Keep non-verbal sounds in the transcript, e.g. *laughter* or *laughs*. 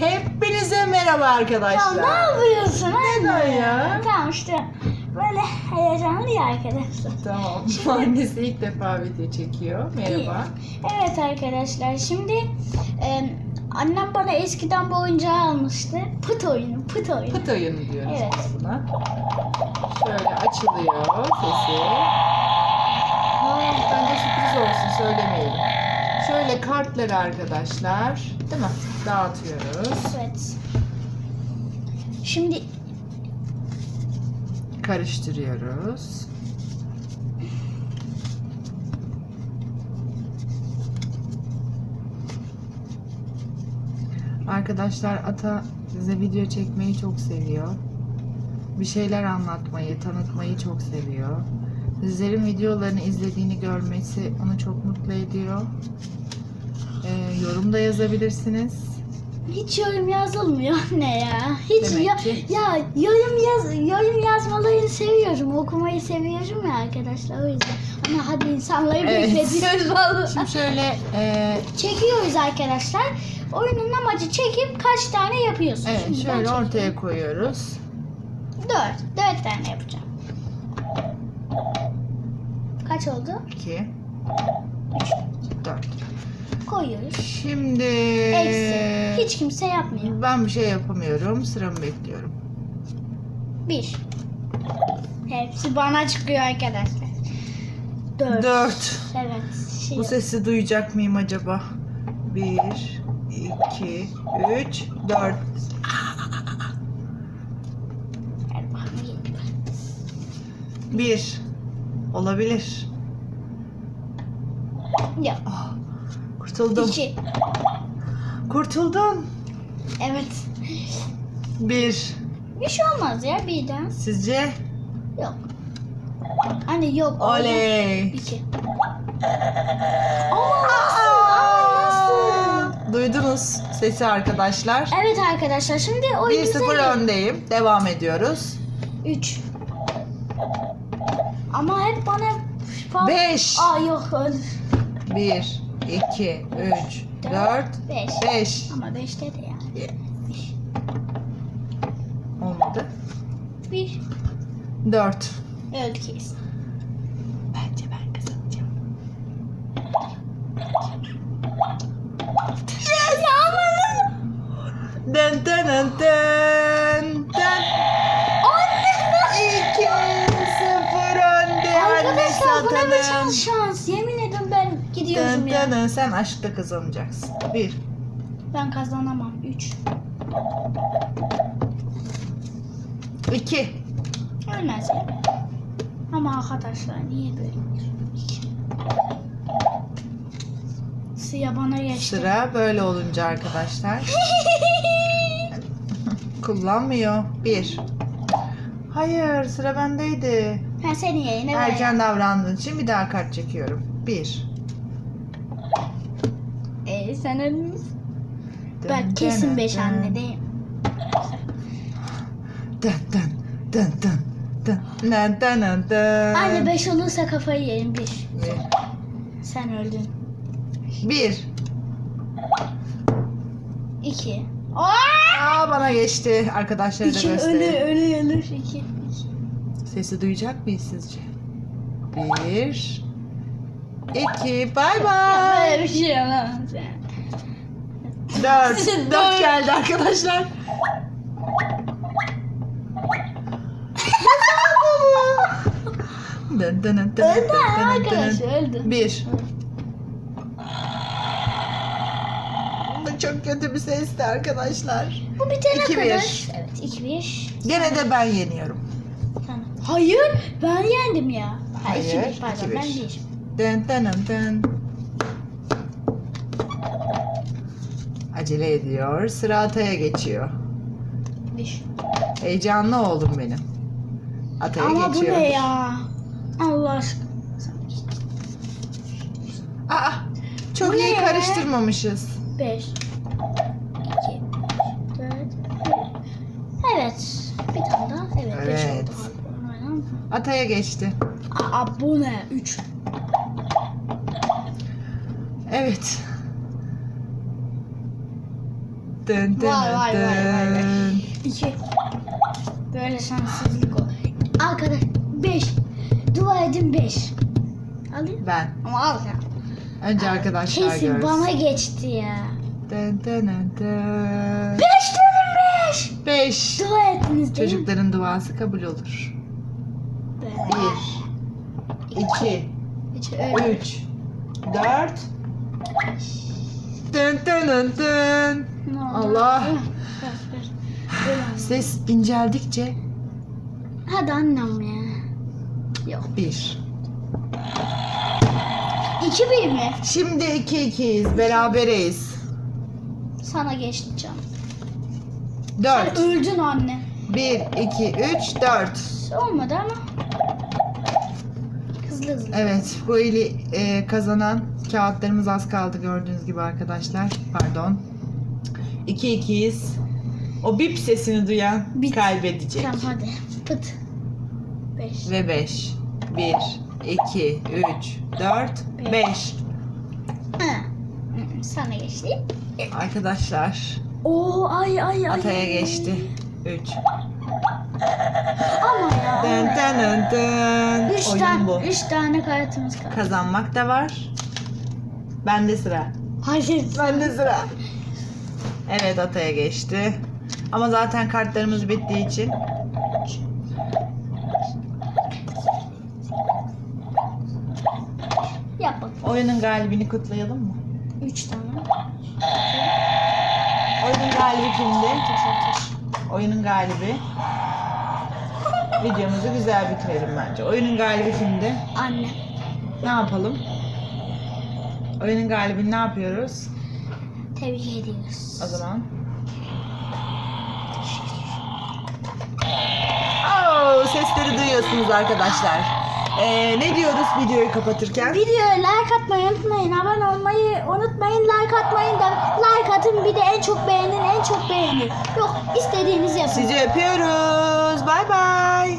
Hepinize merhaba Ya arkadaşlar. ne yapıyorsun Neden ya? Tamam işte böyle heyecanlı ya arkadaşlar. Tamam. *laughs* Annesi ilk defa video çekiyor. Merhaba. Evet arkadaşlar şimdi e, annem bana eskiden bu oyuncağı almıştı. Pıt oyunu, pıt oyunu. Pıt oyunu diyoruz Evet. buna. Şöyle açılıyor sesi. Ha, bence sürpriz olsun söylemeyelim. Şöyle kartları arkadaşlar değil mi? Dağıtıyoruz. Evet. Şimdi Karıştırıyoruz. Arkadaşlar Ata size video çekmeyi çok seviyor. Bir şeyler anlatmayı, tanıtmayı çok seviyor. Sizlerin videolarını izlediğini görmesi onu çok mutlu ediyor. Ee, yorum da yazabilirsiniz. hiç yorum yazılmıyor *laughs* anne ya. Hiç Demek ya, ki- ya yorum yaz yorum yazmalarını seviyorum. Okumayı seviyorum ya arkadaşlar o yüzden. Ama hadi insanları Evet. bekletiyoruz vallahi. *laughs* Şimdi şöyle e, Çekiyoruz arkadaşlar. Oyunun amacı çekip kaç tane yapıyorsun. evet Şimdi şöyle ortaya koyuyoruz. Dört. Dört tane yapacağım. Kaç oldu? 2 4 Koyuyoruz. Şimdi Eksi. Hiç kimse yapmıyor. ben bir şey yapamıyorum. Sıramı bekliyorum. Bir. Hepsi bana çıkıyor arkadaşlar. Dört. 4. Evet. Şey Bu sesi duyacak mıyım acaba? 1 2 3 4 Ver bakayım, gel. 1 Olabilir. Yok. Ah, kurtuldum. İki. Kurtuldun. Evet. 1 Bir şey olmaz ya birden. Sizce? Yok. Hani yok. Oley. İki. Ama nasıl? Ama nasıl? Duydunuz sesi arkadaşlar. Evet arkadaşlar şimdi oyun 1-0 öndeyim. Devam ediyoruz. 3. Ama hep bana fa- 5 Aa yok öyle. 1 2 3 4 Beş. 5 Ama 5 dedi yani. Beş. Olmadı. 1. 4 Öldü kesin. Bence ben kazanacağım. Yes! Amanın. Dın dın dın dın gidiyorum ya. dın dın. Sen aşkta kazanacaksın. 1 Ben kazanamam. 3. 2 Ölmez ya. Ama arkadaşlar niye böyle? İki. Sıra bana geçti. Sıra böyle olunca arkadaşlar. *laughs* Kullanmıyor. 1 Hayır sıra bendeydi. Ha senin yayına. Erken davrandığın için bir daha kart çekiyorum. 1 Ee, sen ölmüşsün. Ben kesin 5 anne değil. Dın dın dın dın dın dın dın dın dın. Anne 5 olursa kafayı yerim 1. Sen öldün. Bir. 2. Aa! Bana geçti. Arkadaşlara da 2 ölü göstereyim. ölü ölür 2. Sesi duyacak mıyız sizce? Bir. iki. Bay bay. Böyle bir şey olamaz yani. *laughs* Dört. Dört. Geldi arkadaşlar. *laughs* Dın dın dın dın Öldü dın dın dın. arkadaşlar öldü. Bir. *laughs* Bu çok kötü bir sesti arkadaşlar. Bu bitene İki, kadar. bir. Evet 2 1. Gene de ben yeniyorum. Hayır ben yendim ya. Ha 2 Hayır, 1 pardon iki, ben bir. 1. Dın dın dın Acele ediyor. Sıra Atay'a geçiyor. 1. Heyecanlı oğlum benim. Atay'a Ama bu geçiyor. ne ya? Allah aşkına. Aa, çok Bu iyi ne? karıştırmamışız. 5 2 4 Evet. Bir tane daha. Evet 5 Evet. oldu. Aynen. Atay'a geçti. Aa bu ne? 3. Evet. Dın dın Vay, vay, vay, vay, vay. dın. İki. Böyle şanssızlık o. Arkadaş beş. Dua edin beş. Alayım. Ben. Ama al ya. Önce arkadaşlar Kesin görsün. bana geçti ya. Dın dın dın dın. Beş dedim beş. Beş. Dua ettiniz değil mi? Çocukların duası kabul olur. Böyle. Bir, iki, öyle. üç, dört. Dın dın dın dın. Allah. *laughs* Ses inceldikçe Hadi annem ya. Yok. bir. İki bir mi? Şimdi iki ikiyiz. Berabereyiz. Sana geçti canım. Sen Dört. öldün anne. Bir, iki, üç, dört. Olmadı ama. Hızlı hızlı. Evet, bu eli e, kazanan kağıtlarımız az kaldı gördüğünüz gibi arkadaşlar. Pardon. İki ikiyiz. O bip sesini duyan Bit. kaybedecek. Tamam hadi. Pıt. Beş. Ve beş. Bir, iki, üç, dört, beş. Ha. Hı, Sana geçti. Arkadaşlar Oo ay ay ay. Atay'a geçti. Üç. Ama ya. Dın dın dın dın. Üç, Oyun tane, bu. üç tane kartımız kaldı. Kazanmak da var. Bende sıra. Hayır. Bende sıra. Evet Atay'a geçti. Ama zaten kartlarımız bittiği için Yap bak. oyunun galibini kutlayalım mı? Üç tane. Oyunun galibi kimdi? Oyunun galibi. Videomuzu güzel bitirelim bence. Oyunun galibi kimdi? Anne. Ne yapalım? Oyunun galibini ne yapıyoruz? Tebrik ediyoruz. O zaman. Oo, sesleri duyuyorsunuz arkadaşlar. Ee, ne diyoruz videoyu kapatırken? Videoya like atmayı unutmayın. Abone olmayı unutmayın. Like atmayın da like atın bir de en çok beğenin en çok beğenin. Yok istediğinizi yapın. Sizi öpüyoruz. Bay bay.